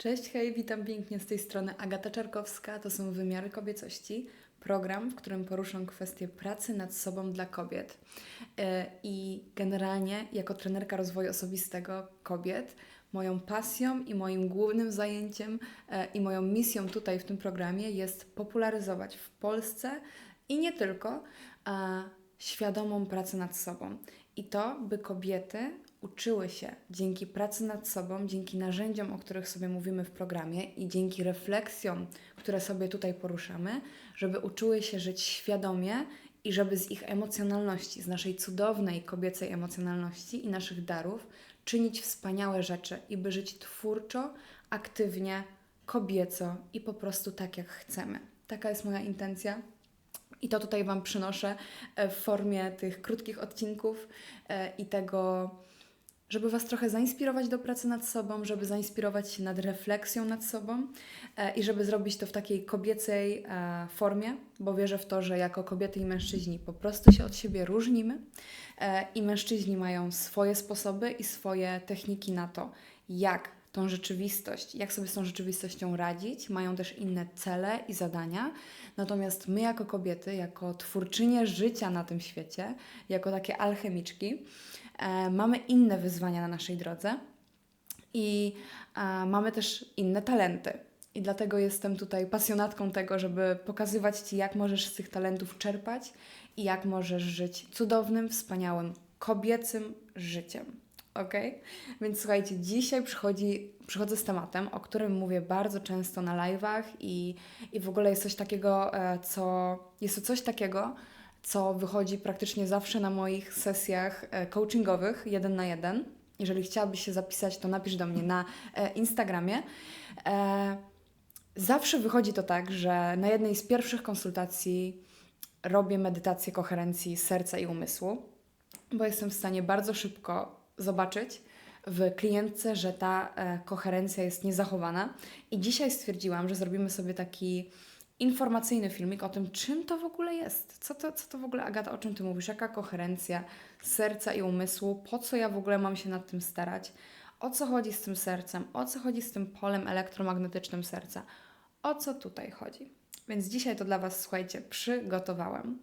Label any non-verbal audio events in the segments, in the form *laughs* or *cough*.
Cześć, hej, witam pięknie z tej strony Agata Czarkowska. To są Wymiary Kobiecości, program, w którym poruszam kwestie pracy nad sobą dla kobiet. E, I generalnie, jako trenerka rozwoju osobistego kobiet, moją pasją i moim głównym zajęciem e, i moją misją tutaj w tym programie jest popularyzować w Polsce i nie tylko świadomą pracę nad sobą. I to, by kobiety uczyły się dzięki pracy nad sobą, dzięki narzędziom, o których sobie mówimy w programie i dzięki refleksjom, które sobie tutaj poruszamy, żeby uczyły się żyć świadomie i żeby z ich emocjonalności, z naszej cudownej kobiecej emocjonalności i naszych darów czynić wspaniałe rzeczy i by żyć twórczo, aktywnie, kobieco i po prostu tak, jak chcemy. Taka jest moja intencja. I to tutaj Wam przynoszę e, w formie tych krótkich odcinków e, i tego, żeby Was trochę zainspirować do pracy nad sobą, żeby zainspirować się nad refleksją nad sobą e, i żeby zrobić to w takiej kobiecej formie, bo wierzę w to, że jako kobiety i mężczyźni po prostu się od siebie różnimy i mężczyźni mają swoje sposoby i swoje techniki na to, jak tą rzeczywistość, jak sobie z tą rzeczywistością radzić, mają też inne cele i zadania. Natomiast my, jako kobiety, jako twórczynie życia na tym świecie, jako takie alchemiczki, e, mamy inne wyzwania na naszej drodze i e, mamy też inne talenty. I dlatego jestem tutaj pasjonatką tego, żeby pokazywać Ci, jak możesz z tych talentów czerpać i jak możesz żyć cudownym, wspaniałym, kobiecym życiem. Ok? Więc słuchajcie, dzisiaj przychodzi, przychodzę z tematem, o którym mówię bardzo często na live'ach i, i w ogóle jest coś takiego, e, co jest to coś takiego, co wychodzi praktycznie zawsze na moich sesjach e, coachingowych, jeden na jeden. Jeżeli chciałabyś się zapisać, to napisz do mnie na e, Instagramie. Zawsze wychodzi to tak, że na jednej z pierwszych konsultacji robię medytację koherencji serca i umysłu, bo jestem w stanie bardzo szybko zobaczyć w klientce, że ta e, koherencja jest niezachowana. I dzisiaj stwierdziłam, że zrobimy sobie taki informacyjny filmik o tym, czym to w ogóle jest. Co to, co to w ogóle, Agata, o czym Ty mówisz? Jaka koherencja serca i umysłu? Po co ja w ogóle mam się nad tym starać? O co chodzi z tym sercem? O co chodzi z tym polem elektromagnetycznym serca? O co tutaj chodzi? Więc dzisiaj to dla Was, słuchajcie, przygotowałam.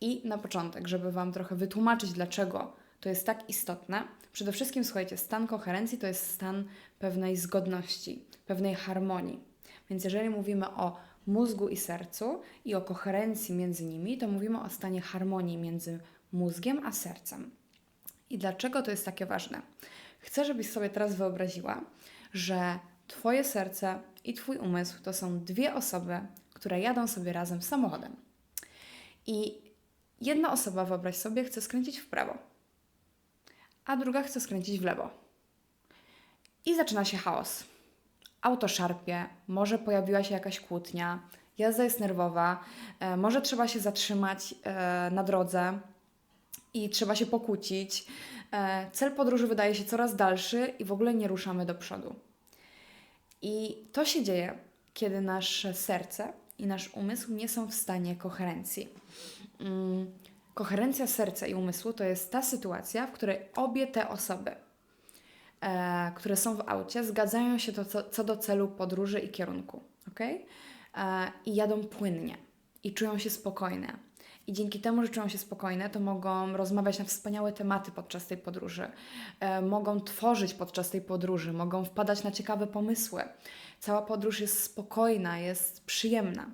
I na początek, żeby Wam trochę wytłumaczyć, dlaczego to jest tak istotne, Przede wszystkim, słuchajcie, stan koherencji to jest stan pewnej zgodności, pewnej harmonii. Więc jeżeli mówimy o mózgu i sercu i o koherencji między nimi, to mówimy o stanie harmonii między mózgiem a sercem. I dlaczego to jest takie ważne? Chcę, żebyś sobie teraz wyobraziła, że Twoje serce i Twój umysł to są dwie osoby, które jadą sobie razem samochodem. I jedna osoba, wyobraź sobie, chce skręcić w prawo a druga chce skręcić w lewo. I zaczyna się chaos. Auto szarpie, może pojawiła się jakaś kłótnia, jazda jest nerwowa, e, może trzeba się zatrzymać e, na drodze i trzeba się pokłócić. E, cel podróży wydaje się coraz dalszy i w ogóle nie ruszamy do przodu. I to się dzieje, kiedy nasze serce i nasz umysł nie są w stanie koherencji. Mm, Koherencja serca i umysłu to jest ta sytuacja, w której obie te osoby, które są w aucie, zgadzają się to, co, co do celu podróży i kierunku. Okay? E, I jadą płynnie i czują się spokojne. I dzięki temu, że czują się spokojne, to mogą rozmawiać na wspaniałe tematy podczas tej podróży, e, mogą tworzyć podczas tej podróży, mogą wpadać na ciekawe pomysły. Cała podróż jest spokojna, jest przyjemna.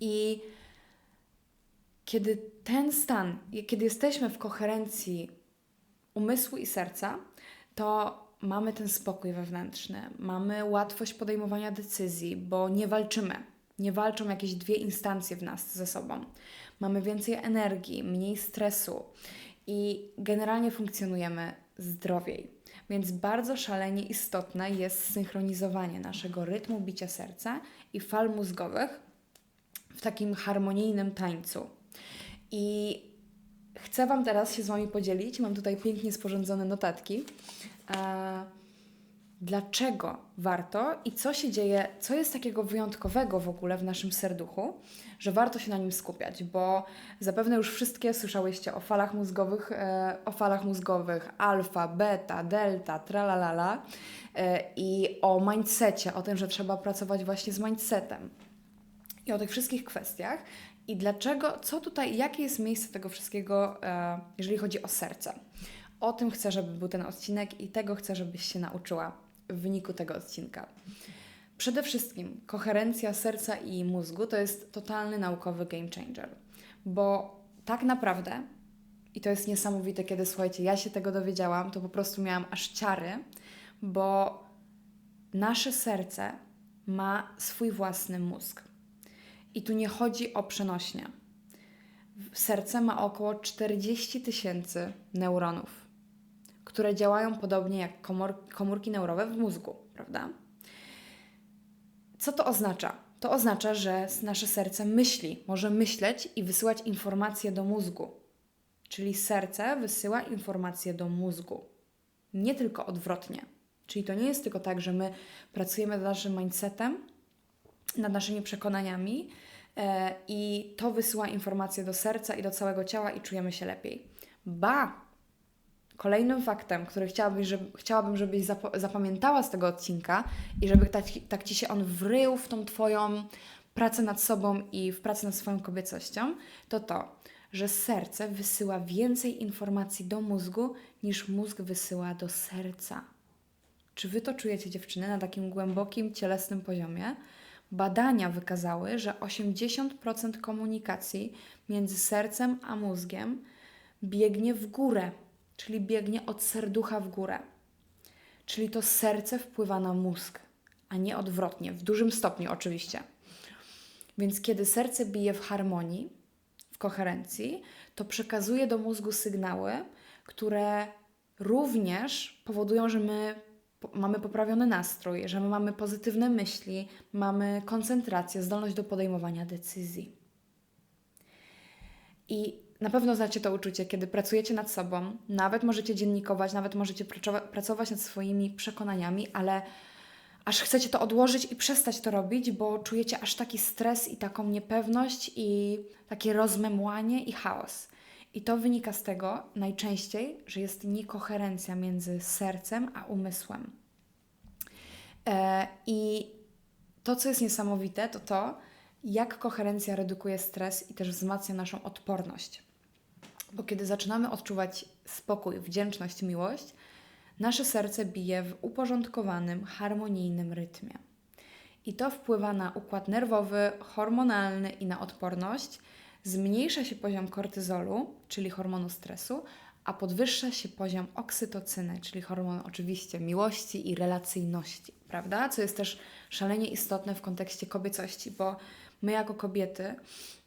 I kiedy ten stan, kiedy jesteśmy w koherencji umysłu i serca, to mamy ten spokój wewnętrzny, mamy łatwość podejmowania decyzji, bo nie walczymy. Nie walczą jakieś dwie instancje w nas ze sobą. Mamy więcej energii, mniej stresu i generalnie funkcjonujemy zdrowiej. Więc bardzo szalenie istotne jest synchronizowanie naszego rytmu bicia serca i fal mózgowych w takim harmonijnym tańcu. I chcę Wam teraz się z Wami podzielić. Mam tutaj pięknie sporządzone notatki. E, dlaczego warto i co się dzieje, co jest takiego wyjątkowego w ogóle w naszym serduchu, że warto się na nim skupiać, bo zapewne już wszystkie słyszałyście o falach mózgowych, e, o falach mózgowych alfa, beta, delta, tralalala e, i o mindsetie, o tym, że trzeba pracować właśnie z mindsetem i o tych wszystkich kwestiach i dlaczego, co tutaj, jakie jest miejsce tego wszystkiego, e, jeżeli chodzi o serce. O tym chcę, żeby był ten odcinek i tego chcę, żebyś się nauczyła w wyniku tego odcinka. Przede wszystkim koherencja serca i mózgu to jest totalny naukowy game changer, bo tak naprawdę, i to jest niesamowite, kiedy słuchajcie, ja się tego dowiedziałam, to po prostu miałam aż ciary, bo nasze serce ma swój własny mózg. I tu nie chodzi o przenośnie. Serce ma około 40 tysięcy neuronów, które działają podobnie jak komor komórki neurowe w mózgu, prawda? Co to oznacza? To oznacza, że nasze serce myśli, może myśleć i wysyłać informacje do mózgu. Czyli serce wysyła informacje do mózgu. Nie tylko odwrotnie. Czyli to nie jest tylko tak, że my pracujemy nad naszym mindsetem, nad naszymi przekonaniami i to wysyła informacje do serca i do całego ciała i czujemy się lepiej. Ba! Kolejnym faktem, który chciałabym, żeby, chciałabym żebyś zapamiętała z tego odcinka i żeby tak, tak Ci się on wrył w tą Twoją pracę nad sobą i w pracę nad swoją kobiecością, to to, że serce wysyła więcej informacji do mózgu niż mózg wysyła do serca. Czy Wy to czujecie, dziewczyny, na takim głębokim, cielesnym poziomie? Badania wykazały, że 80% komunikacji między sercem a mózgiem biegnie w górę czyli biegnie od serducha w górę. Czyli to serce wpływa na mózg, a nie odwrotnie, w dużym stopniu oczywiście. Więc kiedy serce bije w harmonii, w koherencji, to przekazuje do mózgu sygnały, które również powodują, że my mamy poprawiony nastrój, że my mamy pozytywne myśli, mamy koncentrację, zdolność do podejmowania decyzji. I na pewno znacie to uczucie, kiedy pracujecie nad sobą, nawet możecie dziennikować, nawet możecie pracować nad swoimi przekonaniami, ale aż chcecie to odłożyć i przestać to robić, bo czujecie aż taki stres i taką niepewność i takie rozmemłanie i chaos. I to wynika z tego najczęściej, że jest niekoherencja między sercem a umysłem. E, I to, co jest niesamowite, to to, jak koherencja redukuje stres i też wzmacnia naszą odporność. Bo kiedy zaczynamy odczuwać spokój, wdzięczność, miłość, nasze serce bije w uporządkowanym, harmonijnym rytmie. I to wpływa na układ nerwowy, hormonalny i na odporność. Zmniejsza się poziom kortyzolu, czyli hormonu stresu, a podwyższa się poziom oksytocyny, czyli hormon oczywiście miłości i relacyjności, prawda? Co jest też szalenie istotne w kontekście kobiecości, bo my jako kobiety,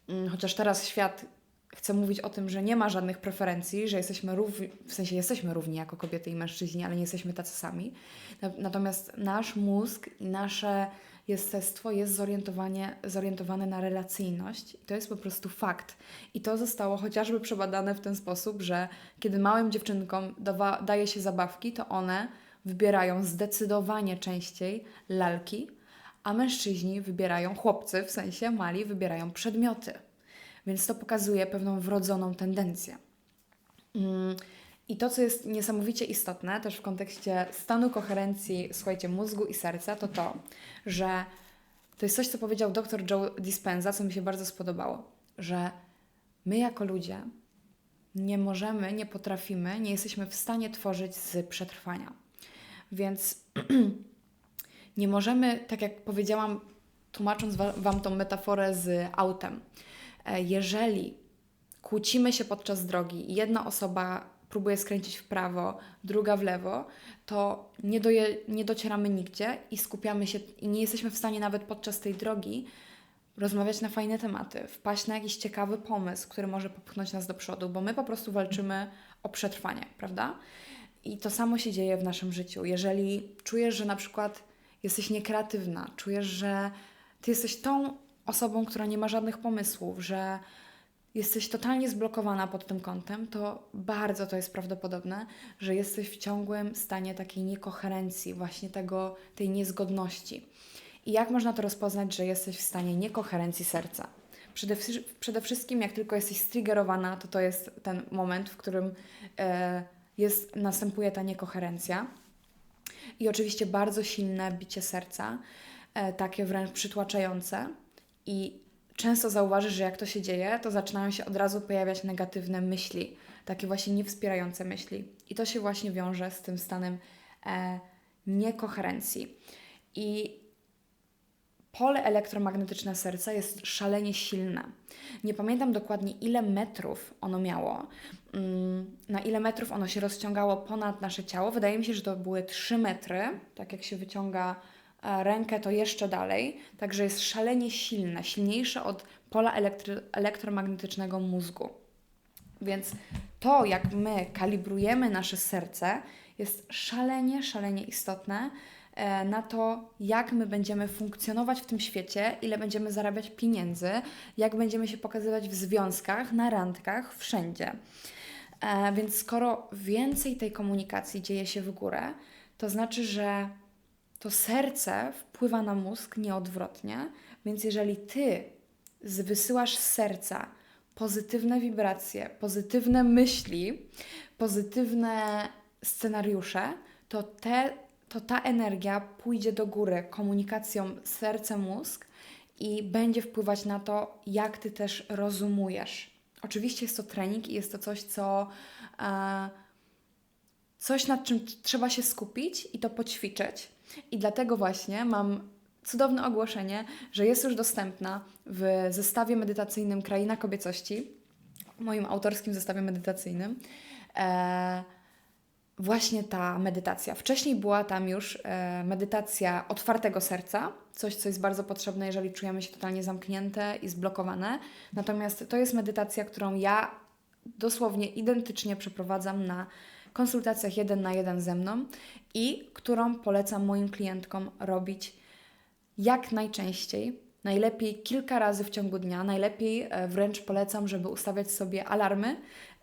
mm, chociaż teraz świat chcę mówić o tym, że nie ma żadnych preferencji, że jesteśmy równi, w sensie jesteśmy równi jako kobiety i mężczyźni, ale nie jesteśmy tacy sami. Natomiast nasz mózg i nasze jestestwo jest zorientowanie, zorientowane na relacyjność. I to jest po prostu fakt. I to zostało chociażby przebadane w ten sposób, że kiedy małym dziewczynkom dawa, daje się zabawki, to one wybierają zdecydowanie częściej lalki, a mężczyźni wybierają, chłopcy w sensie mali, wybierają przedmioty. Więc to pokazuje pewną wrodzoną tendencję. I to, co jest niesamowicie istotne też w kontekście stanu koherencji, słuchajcie, mózgu i serca, to to, że to jest coś, co powiedział dr Joe Dispenza, co mi się bardzo spodobało, że my jako ludzie nie możemy, nie potrafimy, nie jesteśmy w stanie tworzyć z przetrwania. Więc *clears throat* nie możemy, tak jak powiedziałam, tłumacząc Wam tą metaforę z autem, E, jeżeli kłócimy się podczas drogi i jedna osoba próbuje skręcić w prawo, druga w lewo, to nie, doje, nie docieramy nigdzie i skupiamy się i nie jesteśmy w stanie nawet podczas tej drogi rozmawiać na fajne tematy, wpaść na jakiś ciekawy pomysł, który może popchnąć nas do przodu, bo my po prostu walczymy o przetrwanie, prawda? I to samo się dzieje w naszym życiu. Jeżeli czujesz, że na przykład jesteś niekreatywna, czujesz, że ty jesteś tą osobą, która nie ma żadnych pomysłów, że jesteś totalnie zblokowana pod tym kątem, to bardzo to jest prawdopodobne, że jesteś w ciągłym stanie takiej niekoherencji, właśnie tego, tej niezgodności. I jak można to rozpoznać, że jesteś w stanie niekoherencji serca? Przede, przede wszystkim, jak tylko jesteś striggerowana, to to jest ten moment, w którym e, jest, następuje ta niekoherencja. I oczywiście bardzo silne bicie serca, e, takie wręcz przytłaczające. I często zauważysz, że jak to się dzieje, to zaczynają się od razu pojawiać negatywne myśli, takie właśnie niewspierające myśli. I to się właśnie wiąże z tym stanem e, niekoherencji. I pole elektromagnetyczne serca jest szalenie silne. Nie pamiętam dokładnie, ile metrów ono miało, mm, na ile metrów ono się rozciągało ponad nasze ciało. Wydaje mi się, że to były 3 metry, tak jak się wyciąga rękę, to jeszcze dalej. Także jest szalenie silne, silniejsze od pola elektry- elektromagnetycznego mózgu. Więc to, jak my kalibrujemy nasze serce, jest szalenie, szalenie istotne E, na to, jak my będziemy funkcjonować w tym świecie, ile będziemy zarabiać pieniędzy, jak będziemy się pokazywać w związkach, na randkach, wszędzie. E, więc skoro więcej tej komunikacji dzieje się w górę, to znaczy, że to serce wpływa na mózg nieodwrotnie, więc jeżeli ty wysyłasz z serca pozytywne wibracje, pozytywne myśli, pozytywne scenariusze, to te to ta energia pójdzie do góry komunikacją serce-mózg i będzie wpływać na to, jak ty też rozumujesz. Oczywiście jest to trening i jest to coś, co. E, coś, nad czym trzeba się skupić i to poćwiczyć. I dlatego właśnie mam cudowne ogłoszenie, że jest już dostępna w zestawie medytacyjnym Kraina Kobiecości, moim autorskim zestawie medytacyjnym. E, właśnie ta medytacja. Wcześniej była tam już e, medytacja otwartego serca, coś, co jest bardzo potrzebne, jeżeli czujemy się totalnie zamknięte i zblokowane. Natomiast to jest medytacja, którą ja dosłownie identycznie przeprowadzam na konsultacjach jeden na jeden ze mną i którą polecam moim klientkom robić jak najczęściej. Najlepiej kilka razy w ciągu dnia, najlepiej e, wręcz polecam, żeby ustawiać sobie alarmy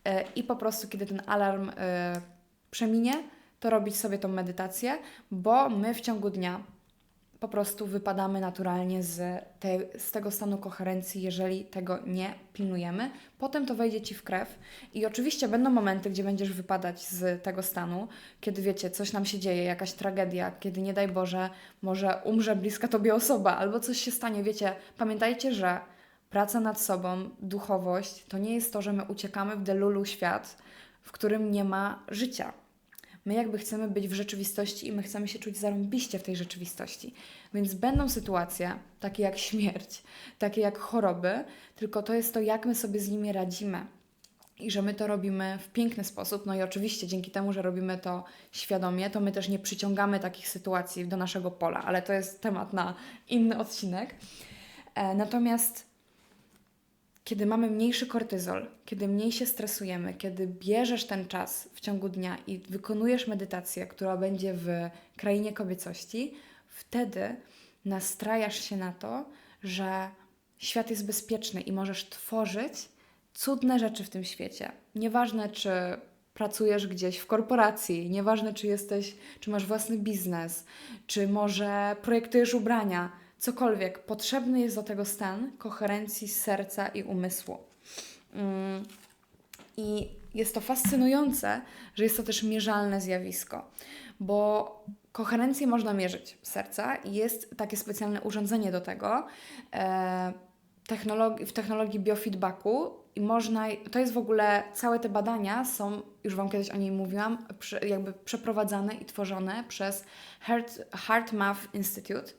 e, i po prostu, kiedy ten alarm e, przeminie, to robić sobie tą medytację, bo my w ciągu dnia po prostu wypadamy naturalnie z, z tego stanu koherencji, jeżeli tego nie pilnujemy. Potem to wejdzie Ci w krew i oczywiście będą momenty, gdzie będziesz wypadać z tego stanu, kiedy wiecie, coś nam się dzieje, jakaś tragedia, kiedy nie daj Boże, może umrze bliska Tobie osoba albo coś się stanie. Wiecie, pamiętajcie, że praca nad sobą, duchowość to nie jest to, że my uciekamy w delulu świat, w którym nie ma życia My jakby chcemy być w rzeczywistości i my chcemy się czuć zarąbiście w tej rzeczywistości. Więc będą sytuacje takie jak śmierć, takie jak choroby, tylko to jest to, jak my sobie z nimi radzimy. I że my to robimy w piękny sposób. No i oczywiście dzięki temu, że robimy to świadomie, to my też nie przyciągamy takich sytuacji do naszego pola, ale to jest temat na inny odcinek. E, natomiast kiedy mamy mniejszy kortyzol, kiedy mniej się stresujemy, kiedy bierzesz ten czas w ciągu dnia i wykonujesz medytację, która będzie w krainie kobiecości, wtedy nastrajasz się na to, że świat jest bezpieczny i możesz tworzyć cudne rzeczy w tym świecie. Nieważne, czy pracujesz gdzieś w korporacji, nieważne, czy jesteś, czy masz własny biznes, czy może projektujesz ubrania cokolwiek, potrzebny jest do tego stan koherencji serca i umysłu. Mm, I jest to fascynujące, że jest to też mierzalne zjawisko, bo koherencję można mierzyć serca i jest takie specjalne urządzenie do tego. E, w technologii biofeedbacku i można, to jest w ogóle, całe te badania są, już Wam kiedyś o niej mówiłam, jakby przeprowadzane i tworzone przez Heart, Heart Math Institute.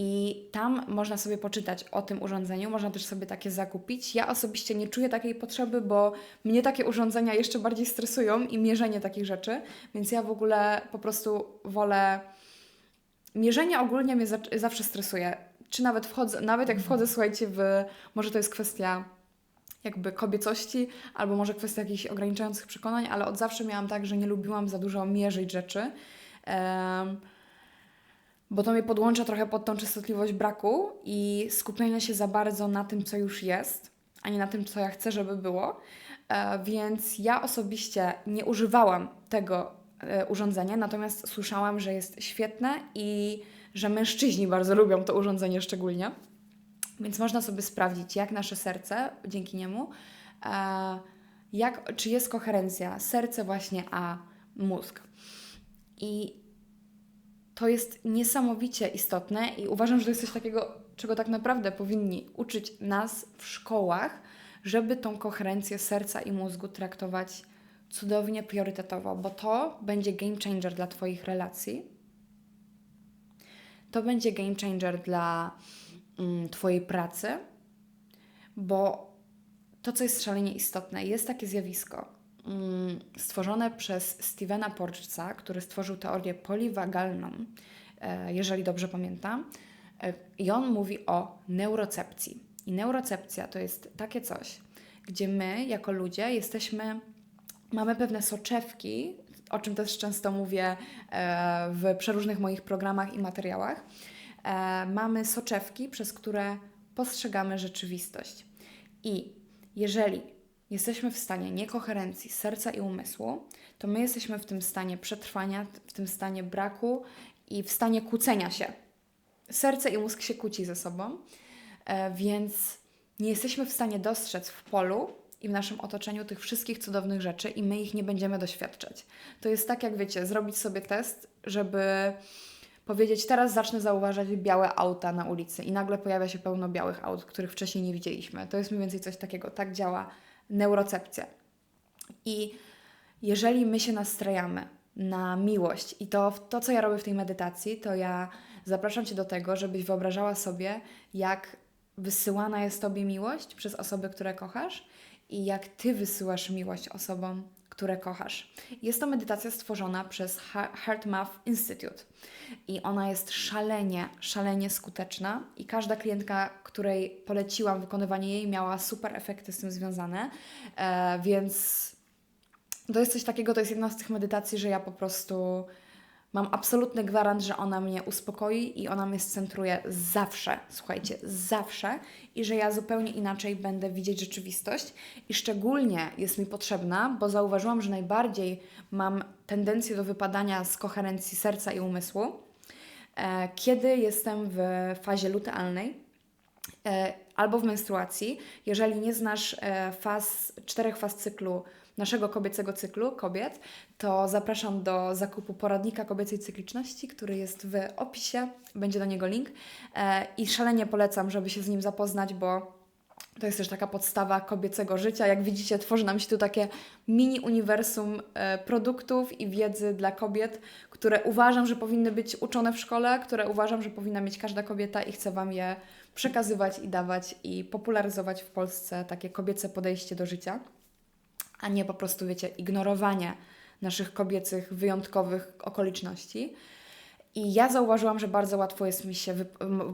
I tam można sobie poczytać o tym urządzeniu, można też sobie takie zakupić. Ja osobiście nie czuję takiej potrzeby, bo mnie takie urządzenia jeszcze bardziej stresują i mierzenie takich rzeczy, więc ja w ogóle po prostu wolę. Mierzenie ogólnie mnie zawsze stresuje. Czy nawet wchodzę, nawet jak wchodzę, słuchajcie, w. Może to jest kwestia jakby kobiecości, albo może kwestia jakichś ograniczających przekonań, ale od zawsze miałam tak, że nie lubiłam za dużo mierzyć rzeczy. Um, bo to mnie podłącza trochę pod tą częstotliwość braku i skupienia się za bardzo na tym, co już jest, a nie na tym, co ja chcę, żeby było. E, więc ja osobiście nie używałam tego e, urządzenia, natomiast słyszałam, że jest świetne i że mężczyźni bardzo lubią to urządzenie szczególnie. Więc można sobie sprawdzić, jak nasze serce dzięki niemu, e, jak, czy jest koherencja serce właśnie a mózg. I to jest niesamowicie istotne i uważam, że to jest coś takiego, czego tak naprawdę powinni uczyć nas w szkołach, żeby tą koherencję serca i mózgu traktować cudownie, priorytetowo, bo to będzie game changer dla Twoich relacji. To będzie game changer dla mm, Twojej pracy, bo to, co jest szalenie istotne, jest takie zjawisko stworzone przez Stevena Porczca, który stworzył teorię poliwagalną, e, jeżeli dobrze pamiętam. E, I on mówi o neurocepcji. I neurocepcja to jest takie coś, gdzie my, jako ludzie, jesteśmy, mamy pewne soczewki, o czym też często mówię e, w przeróżnych moich programach i materiałach. Mamy soczewki, przez które postrzegamy rzeczywistość. I jeżeli jesteśmy w stanie niekoherencji serca i umysłu, to my jesteśmy w tym stanie przetrwania, w tym stanie braku i w stanie kłócenia się. Serce i mózg się kłóci ze sobą, e, więc nie jesteśmy w stanie dostrzec w polu i w naszym otoczeniu tych wszystkich cudownych rzeczy i my ich nie będziemy doświadczać. To jest tak, jak wiecie, zrobić sobie test, żeby powiedzieć, teraz zacznę zauważać białe auta na ulicy i nagle pojawia się pełno białych aut, których wcześniej nie widzieliśmy. To jest mniej więcej coś takiego. Tak działa neurocepcja. I jeżeli my się nastrajamy na miłość i to, to, co ja robię w tej medytacji, to ja zapraszam Cię do tego, żebyś wyobrażała sobie, jak wysyłana jest Tobie miłość przez osoby, które kochasz i jak Ty wysyłasz miłość osobom, które kochasz. Jest to medytacja stworzona przez HeartMath Institute i ona jest szalenie, szalenie skuteczna i każda klientka, której poleciłam wykonywanie jej, miała super efekty z tym związane, e, więc to jest coś takiego, to jest jedna z tych medytacji, że ja po prostu Mam absolutny gwarant, że ona mnie uspokoi i ona mnie scentruje zawsze, słuchajcie, zawsze i że ja zupełnie inaczej będę widzieć rzeczywistość i szczególnie jest mi potrzebna, bo zauważyłam, że najbardziej mam tendencję do wypadania z koherencji serca i umysłu, e, kiedy jestem w fazie lutealnej e, albo w menstruacji. Jeżeli nie znasz e, faz, czterech faz cyklu naszego kobiecego cyklu kobiet, to zapraszam do zakupu poradnika kobiecej cykliczności, który jest w opisie, będzie do niego link. E, i szalenie polecam, żeby się z nim zapoznać, bo to jest też taka podstawa kobiecego życia. Jak widzicie, tworzy nam się tu takie mini uniwersum e, produktów i wiedzy dla kobiet, które uważam, że powinny być uczone w szkole, które uważam, że powinna mieć każda kobieta i chcę Wam je przekazywać i dawać i popularyzować w Polsce takie kobiece podejście do życia a nie po prostu, wiecie, ignorowanie naszych kobiecych, wyjątkowych okoliczności. I ja zauważyłam, że bardzo łatwo jest mi się,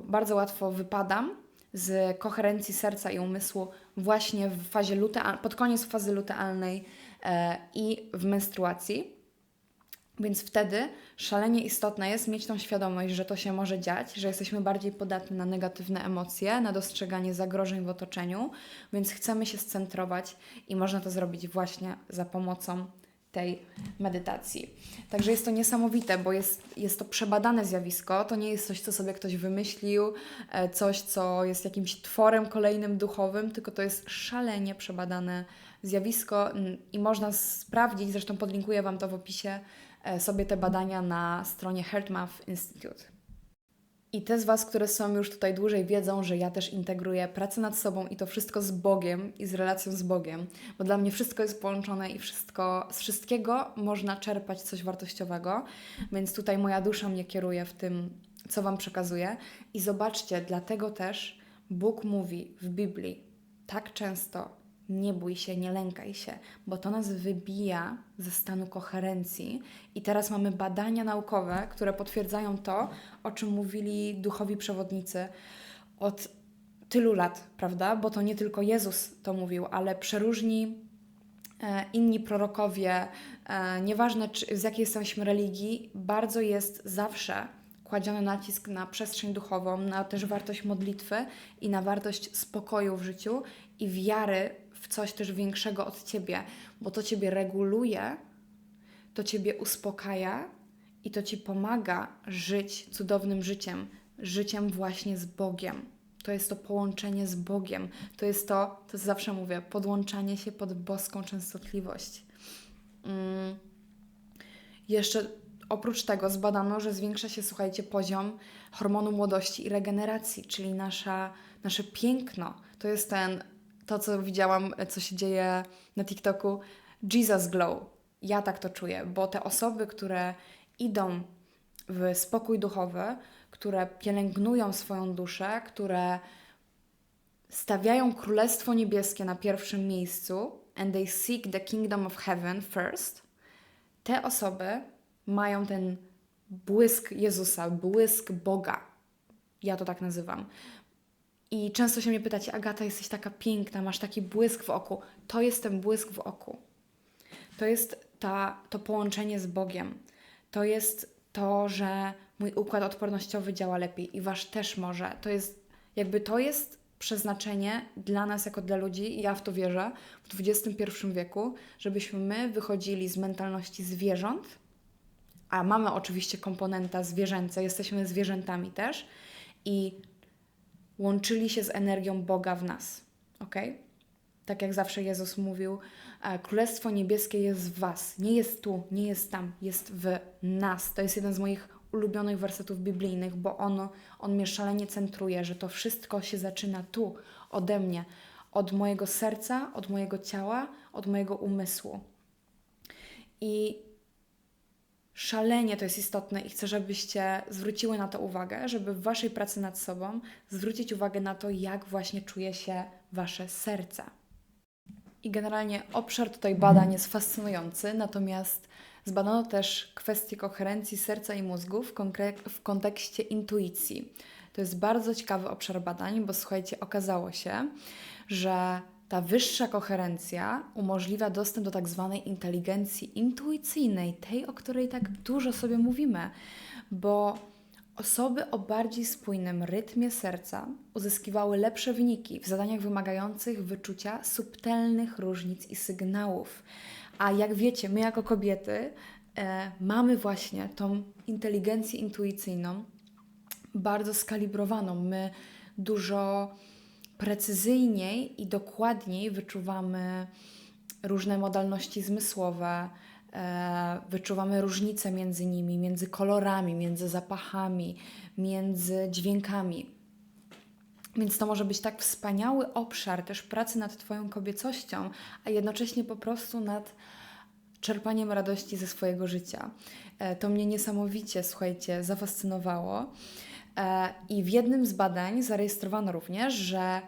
bardzo łatwo wypadam z koherencji serca i umysłu właśnie w fazie lutealnej, pod koniec fazy lutealnej e, i w menstruacji. Więc wtedy szalenie istotne jest mieć tą świadomość, że to się może dziać, że jesteśmy bardziej podatni na negatywne emocje, na dostrzeganie zagrożeń w otoczeniu, więc chcemy się scentrować i można to zrobić właśnie za pomocą tej medytacji. Także jest to niesamowite, bo jest, jest to przebadane zjawisko. To nie jest coś, co sobie ktoś wymyślił, e, coś, co jest jakimś tworem kolejnym duchowym, tylko to jest szalenie przebadane zjawisko i można sprawdzić, zresztą podlinkuję Wam to w opisie, sobie te badania na stronie HeartMath Institute. I te z Was, które są już tutaj dłużej, wiedzą, że ja też integruję pracę nad sobą i to wszystko z Bogiem i z relacją z Bogiem, bo dla mnie wszystko jest połączone i wszystko, z wszystkiego można czerpać coś wartościowego, więc tutaj moja dusza mnie kieruje w tym, co Wam przekazuję. I zobaczcie, dlatego też Bóg mówi w Biblii tak często, nie bój się, nie lękaj się, bo to nas wybija ze stanu koherencji. I teraz mamy badania naukowe, które potwierdzają to, o czym mówili duchowi przewodnicy od tylu lat, prawda? Bo to nie tylko Jezus to mówił, ale przeróżni e, inni prorokowie, e, nieważne czy, z jakiej jesteśmy religii, bardzo jest zawsze kładziony nacisk na przestrzeń duchową, na też wartość modlitwy i na wartość spokoju w życiu i wiary w coś też większego od ciebie, bo to ciebie reguluje, to ciebie uspokaja i to ci pomaga żyć cudownym życiem, życiem właśnie z Bogiem. To jest to połączenie z Bogiem. To jest to, to zawsze mówię, podłączanie się pod boską częstotliwość. Mm. Jeszcze oprócz tego zbadano, że zwiększa się, słuchajcie, poziom hormonu młodości i regeneracji, czyli nasza, nasze piękno. To jest ten, to co widziałam, co się dzieje na TikToku, Jesus Glow. Ja tak to czuję, bo te osoby, które idą w spokój duchowy, które pielęgnują swoją duszę, które stawiają Królestwo Niebieskie na pierwszym miejscu and they seek the kingdom of heaven first, te osoby mają ten błysk Jezusa, błysk Boga. Ja to tak nazywam. I często się mnie pytacie, Agata, jesteś taka piękna, masz taki błysk w oku. To jest ten błysk w oku. To jest ta, to połączenie z Bogiem. To jest to, że mój układ odpornościowy działa lepiej i wasz też może. To jest jakby to jest przeznaczenie dla nas jako dla ludzi, i ja w to wierzę, w XXI wieku, żebyśmy my wychodzili z mentalności zwierząt, a mamy oczywiście komponenta zwierzęce, jesteśmy zwierzętami też i łączyli się z energią Boga w nas. Ok? Tak jak zawsze Jezus mówił, e, Królestwo Niebieskie jest w Was, nie jest tu, nie jest tam, jest w nas. To jest jeden z moich ulubionych wersetów biblijnych, bo on, on mnie szalenie centruje, że to wszystko się zaczyna tu, ode mnie, od mojego serca, od mojego ciała, od mojego umysłu. I szalenie to jest istotne i chcę, żebyście zwróciły na to uwagę, żeby w Waszej pracy nad sobą zwrócić uwagę na to, jak właśnie czuje się Wasze serce. I generalnie obszar tutaj badań jest fascynujący, natomiast Zbadano też kwestię koherencji serca i mózgu w, w kontekście intuicji. To jest bardzo ciekawy obszar badań, bo słuchajcie, okazało się, że ta wyższa koherencja umożliwia dostęp do tak zwanej inteligencji intuicyjnej, tej, o której tak dużo sobie mówimy, bo osoby o bardziej spójnym rytmie serca uzyskiwały lepsze wyniki w zadaniach wymagających wyczucia subtelnych różnic i sygnałów. A jak wiecie, my jako kobiety e, mamy właśnie tą inteligencję intuicyjną bardzo skalibrowaną. My dużo precyzyjniej i dokładniej wyczuwamy różne modalności zmysłowe, e, wyczuwamy różnice między nimi, między kolorami, między zapachami, między dźwiękami. Więc to może być tak wspaniały obszar też pracy nad Twoją kobiecością, a jednocześnie po prostu nad czerpaniem radości ze swojego życia. E, to mnie niesamowicie, słuchajcie, zafascynowało. E, I w jednym z badań zarejestrowano również, że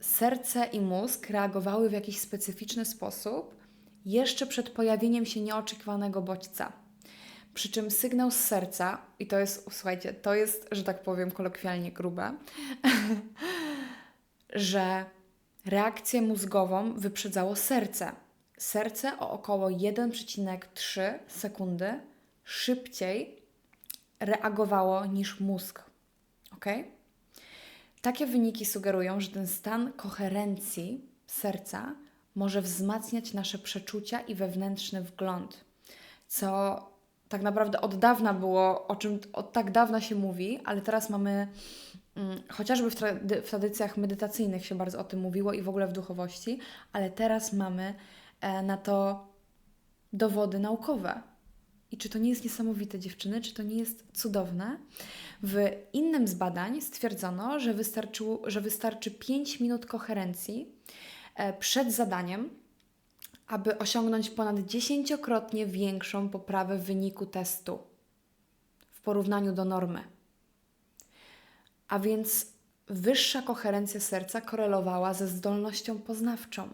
serce i mózg reagowały w jakiś specyficzny sposób jeszcze przed pojawieniem się nieoczekiwanego bodźca. Przy czym sygnał z serca, i to jest, słuchajcie, to jest, że tak powiem kolokwialnie grube, *laughs* że reakcję mózgową wyprzedzało serce. Serce o około 1,3 sekundy szybciej reagowało niż mózg. Ok? Takie wyniki sugerują, że ten stan koherencji serca może wzmacniać nasze przeczucia i wewnętrzny wgląd, co tak naprawdę od dawna było, o czym od tak dawna się mówi, ale teraz mamy, mm, chociażby w, trady, w tradycjach medytacyjnych się bardzo o tym mówiło i w ogóle w duchowości, ale teraz mamy e, na to dowody naukowe. I czy to nie jest niesamowite, dziewczyny? Czy to nie jest cudowne? W innym z badań stwierdzono, że, że wystarczy 5 minut koherencji e, przed zadaniem, aby osiągnąć ponad dziesięciokrotnie większą poprawę wyniku testu w porównaniu do normy. A więc wyższa koherencja serca korelowała ze zdolnością poznawczą.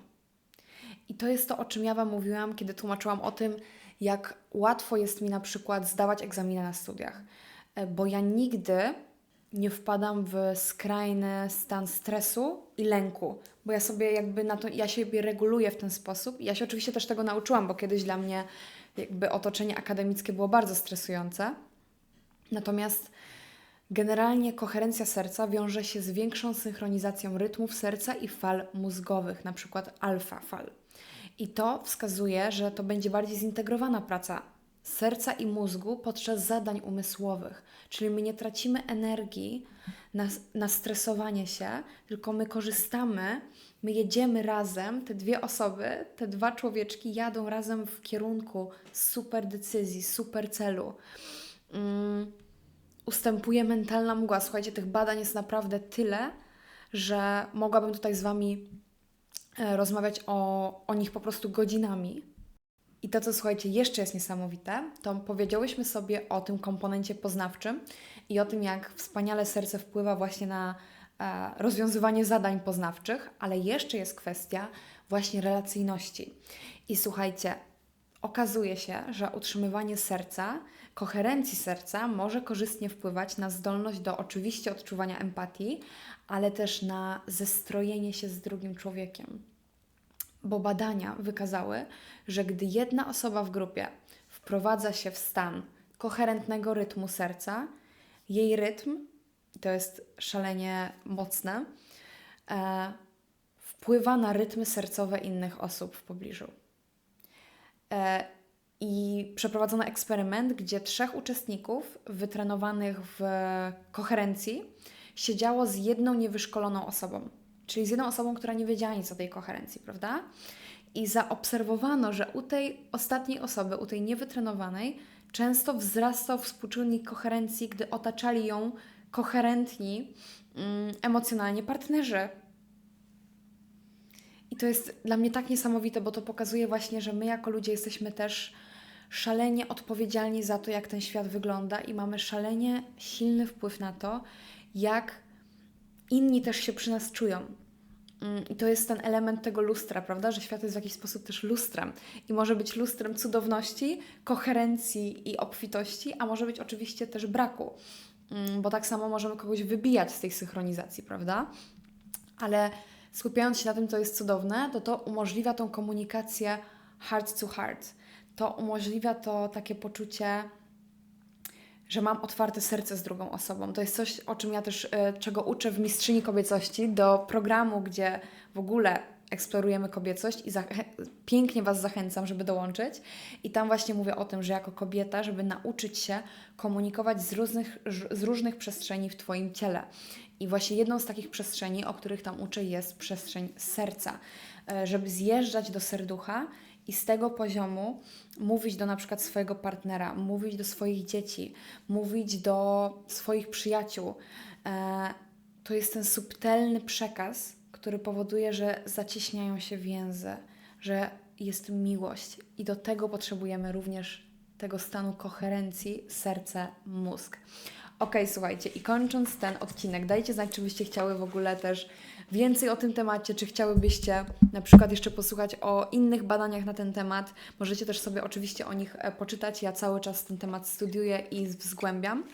I to jest to, o czym ja Wam mówiłam, kiedy tłumaczyłam o tym, jak łatwo jest mi na przykład zdawać egzaminy na studiach. E, bo ja nigdy nie wpadam w skrajny stan stresu i lęku, bo ja sobie jakby na to, ja siebie reguluję w ten sposób. Ja się oczywiście też tego nauczyłam, bo kiedyś dla mnie jakby otoczenie akademickie było bardzo stresujące. Natomiast generalnie koherencja serca wiąże się z większą synchronizacją rytmów serca i fal mózgowych, na przykład alfa fal. I to wskazuje, że to będzie bardziej zintegrowana praca serca i mózgu podczas zadań umysłowych. Czyli my nie tracimy energii na, na stresowanie się, tylko my korzystamy, my jedziemy razem, te dwie osoby, te dwa człowieczki jadą razem w kierunku super decyzji, super celu. Um, ustępuje mentalna mgła. Słuchajcie, tych badań jest naprawdę tyle, że mogłabym tutaj z Wami rozmawiać o, o nich po prostu godzinami. I to, co słuchajcie, jeszcze jest niesamowite, to powiedziałyśmy sobie o tym komponencie poznawczym i o tym, jak wspaniale serce wpływa właśnie na e, rozwiązywanie zadań poznawczych, ale jeszcze jest kwestia właśnie relacyjności. I słuchajcie, okazuje się, że utrzymywanie serca, koherencji serca może korzystnie wpływać na zdolność do oczywiście odczuwania empatii, ale też na zestrojenie się z drugim człowiekiem bo badania wykazały, że gdy jedna osoba w grupie wprowadza się w stan koherentnego rytmu serca, jej rytm, to jest szalenie mocne, e, wpływa na rytmy sercowe innych osób w pobliżu. E, I przeprowadzono eksperyment, gdzie trzech uczestników wytrenowanych w koherencji siedziało z jedną niewyszkoloną osobą czyli z jedną osobą, która nie wiedziała nic o tej koherencji, prawda? I zaobserwowano, że u tej ostatniej osoby, u tej niewytrenowanej, często wzrastał współczynnik koherencji, gdy otaczali ją koherentni mm, emocjonalnie partnerzy. I to jest dla mnie tak niesamowite, bo to pokazuje właśnie, że my jako ludzie jesteśmy też szalenie odpowiedzialni za to, jak ten świat wygląda i mamy szalenie silny wpływ na to, jak inni też się przy nas czują. Mm, I to jest ten element tego lustra, prawda? Że świat jest w jakiś sposób też lustrem. I może być lustrem cudowności, koherencji i obfitości, a może być oczywiście też braku. Mm, bo tak samo możemy kogoś wybijać z tej synchronizacji, prawda? Ale skupiając się na tym, co jest cudowne, to to umożliwia tą komunikację heart to heart. To umożliwia to takie poczucie że mam otwarte serce z drugą osobą. To jest coś, o czym ja też, e, czego uczę w Mistrzyni Kobiecości, do programu, gdzie w ogóle eksplorujemy kobiecość i pięknie Was zachęcam, żeby dołączyć. I tam właśnie mówię o tym, że jako kobieta, żeby nauczyć się komunikować z różnych, z różnych przestrzeni w Twoim ciele. I właśnie jedną z takich przestrzeni, o których tam uczę, jest przestrzeń serca. E, żeby zjeżdżać do serducha i z tego poziomu mówić do na przykład swojego partnera, mówić do swoich dzieci, mówić do swoich przyjaciół. E, to jest ten subtelny przekaz, który powoduje, że zacieśniają się więzy, że jest miłość i do tego potrzebujemy również tego stanu koherencji serce-mózg. Ok, słuchajcie, i kończąc ten odcinek, dajcie znać, czy byście chciały w ogóle też więcej o tym temacie, czy chciałybyście na przykład jeszcze posłuchać o innych badaniach na ten temat. Możecie też sobie oczywiście o nich e, poczytać. Ja cały czas ten temat studiuję i zgłębiam.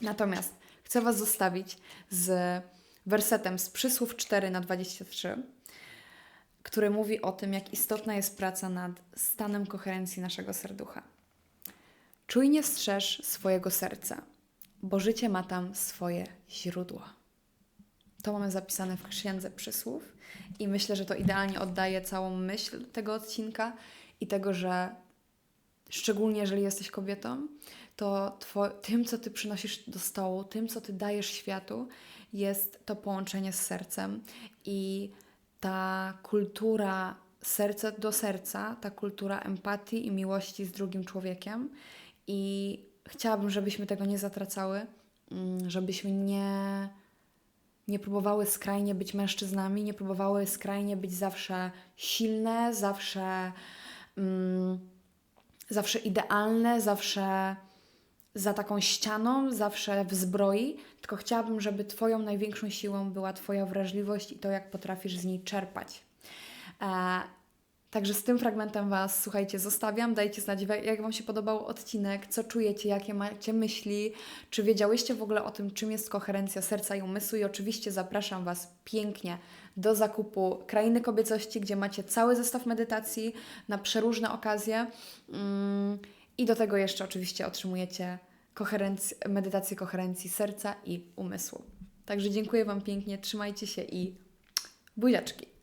Natomiast chcę Was zostawić z wersetem z przysłów 4 na 23, który mówi o tym, jak istotna jest praca nad stanem koherencji naszego serducha. Czujnie strzeż swojego serca, bo życie ma tam swoje źródło. To mamy zapisane w Księdze Przysłów i myślę, że to idealnie oddaje całą myśl tego odcinka i tego, że szczególnie jeżeli jesteś kobietą, to tym, co Ty przynosisz do stołu, tym, co Ty dajesz światu, jest to połączenie z sercem i ta kultura serce do serca, ta kultura empatii i miłości z drugim człowiekiem. I chciałabym, żebyśmy tego nie zatracały, mm, żebyśmy nie nie próbowały skrajnie być mężczyznami, nie próbowały skrajnie być zawsze silne, zawsze, mm, zawsze idealne, zawsze za taką ścianą, zawsze w zbroi, tylko chciałabym, żeby Twoją największą siłą była Twoja wrażliwość i to, jak potrafisz z niej czerpać. E, Także z tym fragmentem Was, słuchajcie, zostawiam. Dajcie znać, jak Wam się podobał odcinek, co czujecie, jakie macie myśli, czy wiedziałyście w ogóle o tym, czym jest koherencja serca i umysłu. I oczywiście zapraszam Was pięknie do zakupu Krainy Kobiecości, gdzie macie cały zestaw medytacji na przeróżne okazje. Mm, I do tego jeszcze oczywiście otrzymujecie koherenc- medytację koherencji serca i umysłu. Także dziękuję Wam pięknie, trzymajcie się i buziaczki.